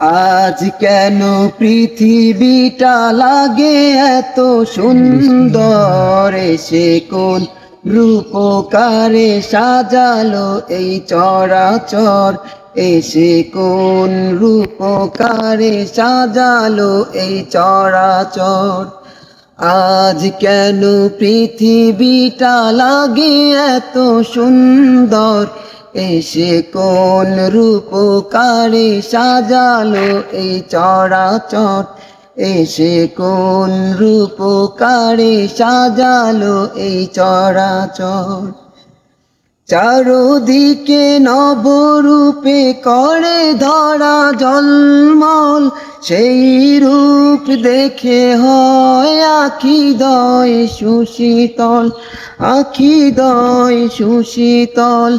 আজ কেন পৃথিবীটা লাগে এত সুন্দর? সে কোন রূপকারে সাজালো এই চরাচর? এসে কোন রূপকারে সাজালো এই চরাচর? আজ কেন পৃথিবীটা লাগে এত সুন্দর? এসে কোন রূপকারে সাজালো এই চরাচর? এসে কোন রূপকারে সাজালো এই চরাচর? চারোদিকে নবরূপে করে ধরা জলমল। সেই রূপ দেখে হয় আখি দয় সুশীতল, আখি দয় সুশীতল,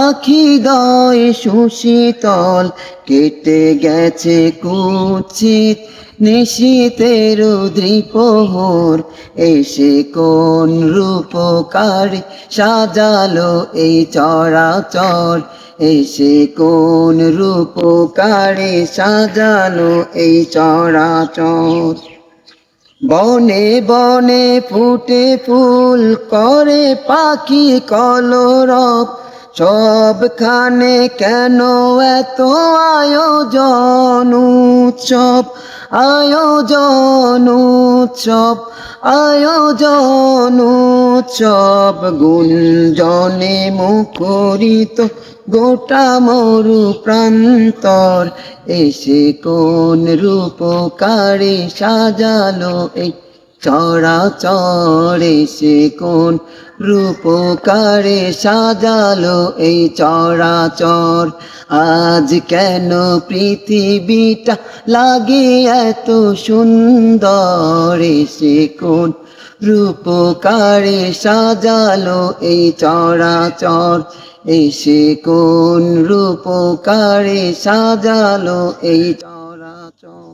আখি দয় সুশীতল, কেটে গেছে কুচিত নিশীতের দ্রিপোহর এসে কোন রূপকারী সাজালো এই চরাচর? এসে কোন রূপকারে সাজালো এই চরাচর? বনে বনে ফুটে ফুল, করে পাখি কলরব সবখানে কেন এত আয়োজন উৎসব? আয়োজন উৎসব আয়োজন উৎসব, গুঞ্জনে মুখরিত গোটা মরু প্রান্তর। এসে কোন রূপকারে সাজালো এই চরাচর এসে কোন রূপকারে সাজালো এই চরাচর? আজ কেন পৃথিবীটা লাগে এত সুন্দর? এসে কোন রূপকারে সাজালো এই চরাচর? এসে কোন রূপকারে সাজালো এই চরাচর?